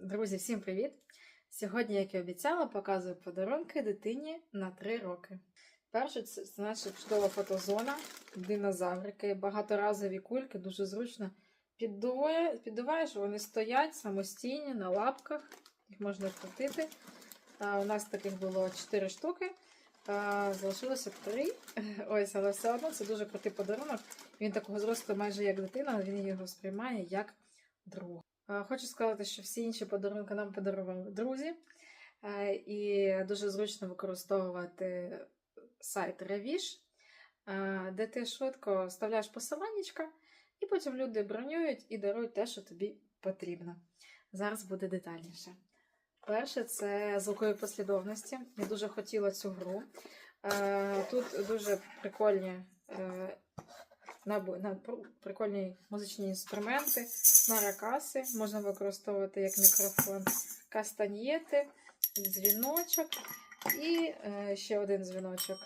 Друзі, всім привіт! Сьогодні, як і обіцяла, показую подарунки дитині на 3 роки. Перше, це, наша чудова фотозона, динозаврики, багаторазові кульки, дуже зручно піддуває, піддуваєш, вони стоять самостійні на лапках, їх можна крутити. У нас таких було 4 штуки, залишилося 3. Ось, але все одно це дуже крутий подарунок. Він такого зросту майже як дитина, він його сприймає як друга. Е, Хочу сказати, що всі інші подарунки нам подарували друзі, Е, і дуже зручно використовувати сайт Revish, е, де ти швидко вставляєш посиланнячка, і потім люди бронюють і дарують те, що тобі потрібно. Зараз буде детальніше. Перше це звукові послідовності. Я дуже хотіла цю гру. Тут дуже прикольні набо- на прикольні музичні інструменти, маракаси можна використовувати як мікрофон, кастаньєти, дзвіночок і е, ще один дзвіночок.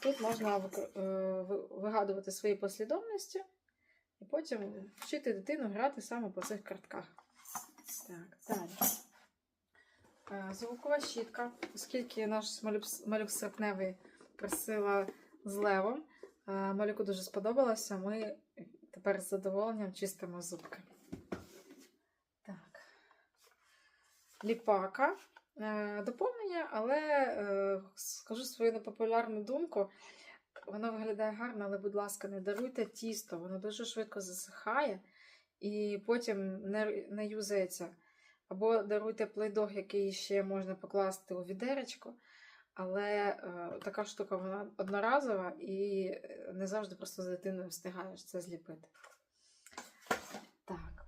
Тут можна е, вигадувати свої послідовності і потім вчити дитину грати саме по цих картках. Так, далі. Е, Звукова щітка, оскільки наш малюк, серпневий просила з левом. Е, Малюку дуже сподобалося. Ми тепер з задоволенням чистимо зубки. Так. Ліпака. Е, Доповнення, але е, скажу свою непопулярну думку. Воно виглядає гарно, але, будь ласка, не даруйте тісто. Воно дуже швидко засихає і потім не, не юзається. Або даруйте плейдог, який ще можна покласти у відеречко. Але е, така штука вона одноразова і е, не завжди просто з дитиною встигаєш це зліпити. Так.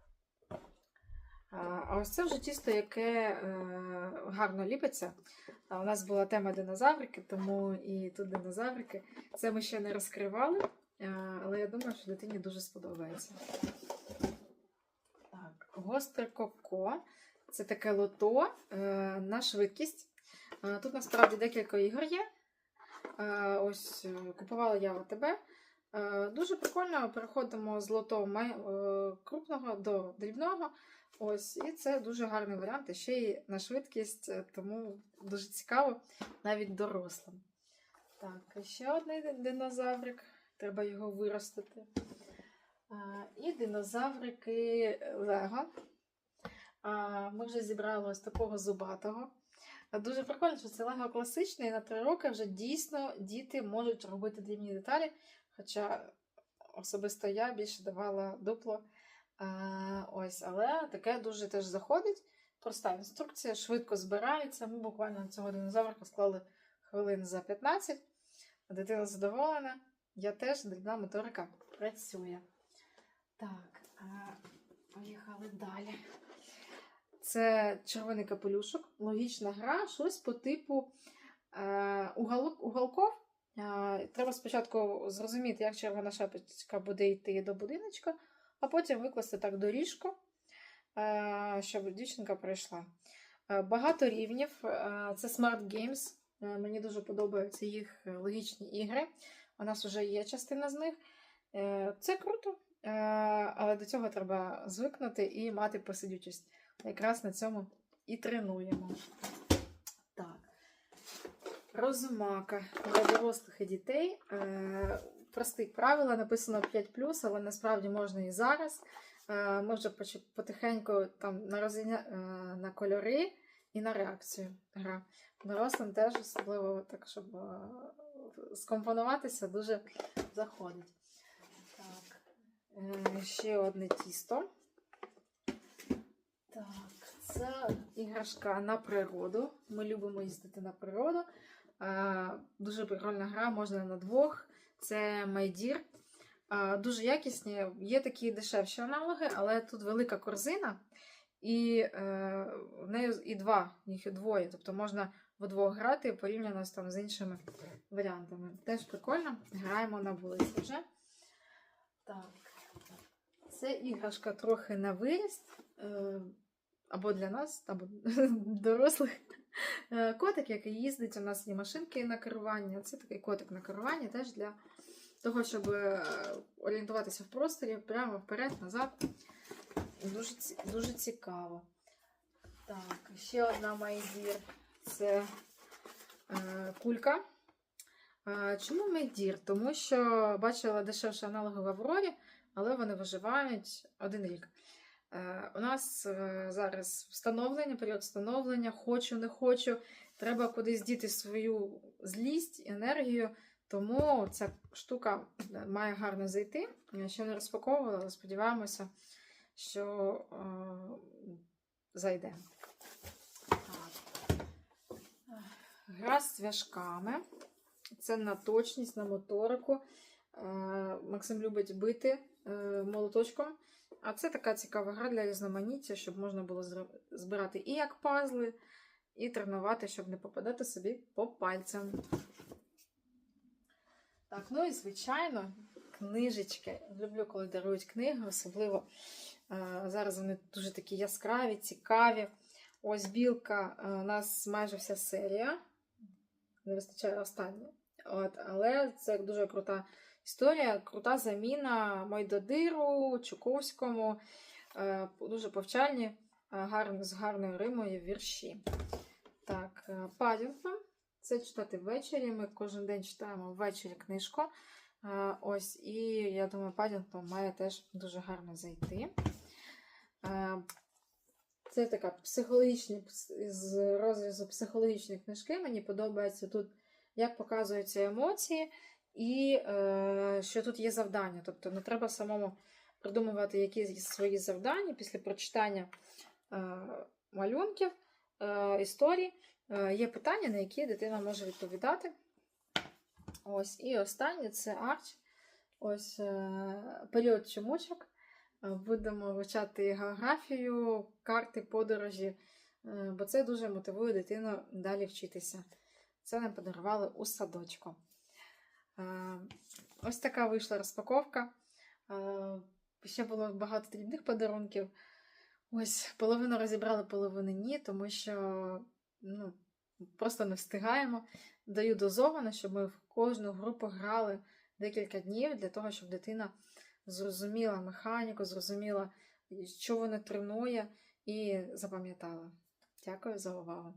А, ось це вже тісто, яке е, гарно ліпиться. У нас була тема динозаврики, тому і тут динозаврики. Це ми ще не розкривали, але я думаю, що дитині дуже сподобається. Так, гостре коко. Це таке лото на швидкість. Е, Тут насправді декілька ігор є. Е, Ось е, купувала я. Е, Дуже прикольно переходимо з лото крупного до дрібного. Ось, і це дуже гарний варіант. Ще й на швидкість, тому дуже цікаво навіть дорослим. Так, ще один динозаврик. Треба його виростити. І динозаврики Лего. Ми вже зібрали ось такого зубатого. Дуже прикольно, що це лего класичний, і на 3 роки вже дійсно діти можуть робити дрібні деталі. Хоча особисто я більше давала дупло. А, ось, але таке дуже теж заходить. Проста інструкція, швидко збирається. Ми буквально цього динозаврика склали хвилин за 15. Дитина задоволена. Я теж дрібна моторика працює. Так, поїхали далі. Це червоний капелюшок, логічна гра, щось по типу е, уголков. Е, треба спочатку зрозуміти, як червона шапочка буде йти до будиночка, а потім викласти так доріжку, е, щоб дівчинка пройшла. Е, багато рівнів. Е, це Smart Games. Е, мені дуже подобаються їх логічні ігри. У нас вже є частина з них. Е, це круто, е, але до цього треба звикнути і мати посидючість. Якраз на цьому і тренуємо. Так. Розумака для дорослих і дітей. Е, прості правила написано 5, але насправді можна і зараз. Е, можна поч- потихеньку там на, розіня... е, на кольори і на реакцію гра. Дорослим теж особливо так, щоб скомпонуватися, дуже заходить. Так. Ще одне тісто. Так, це іграшка на природу. Ми любимо їздити на природу. Дуже прикольна гра, можна на двох. Це Майдір. Дуже якісні. Є такі дешевші аналоги, але тут велика корзина, і е, в неї і два, їх двоє. Тобто можна вдвох грати порівняно там, з іншими варіантами. Теж прикольно. Граємо на вулиці вже. Так. Це іграшка трохи на виріст. Або для нас, або дорослих. Е, Котик, який їздить, у нас є машинки на керування. Це такий котик на керування теж для того, щоб е, орієнтуватися в просторі, прямо вперед, назад. Дуже, дуже цікаво. Так, ще одна майдір. Це е, кулька. Е, чому майдір? Тому що бачила дешевші аналоги в Аврорі, але вони виживають один рік. Е, у нас е, зараз встановлення, період встановлення, хочу, не хочу. Треба кудись діти свою злість, енергію. Тому ця штука має гарно зайти. Я ще не розпаковувала, але сподіваємося, що е, зайде. Гра з цвяшками. Це на точність, на моторику. Е, Максим любить бити е, молоточком. А це така цікава гра для різноманіття, щоб можна було збирати і як пазли, і тренувати, щоб не попадати собі по пальцям. Так, ну і звичайно, книжечки. Люблю, коли дарують книги, особливо е, зараз вони дуже такі яскраві, цікаві. Ось білка, у нас майже вся серія. Не вистачає остання. От, але це дуже крута історія, крута заміна Мойдодиру, Чуковському. Е, дуже повчальні, е, з гарною римою вірші. Так, е, Падінгтон. Це читати ввечері. Ми кожен день читаємо ввечері книжку. Ось, і я думаю, Падінгтон має теж дуже гарно зайти. Це така психологічна з розрізу психологічної книжки. Мені подобається тут, як показуються емоції, і е, що тут є завдання. Тобто не треба самому придумувати якісь свої завдання після прочитання е, малюнків, е, історій. Е, Є питання, на які дитина може відповідати. Ось, і останнє це арч. Ось е, період чомучок. Е, Будемо вивчати географію, карти, подорожі, е, бо це дуже мотивує дитину далі вчитися. Це нам подарували у садочку. Е, Ось така вийшла розпаковка. Е, Ще було багато дрібних подарунків. Ось половину розібрали, половину ні, тому що ну, просто не встигаємо. Даю дозовано, щоб ми в кожну групу грали декілька днів для того, щоб дитина зрозуміла механіку, зрозуміла, що вона тренує, і запам'ятала. Дякую за увагу.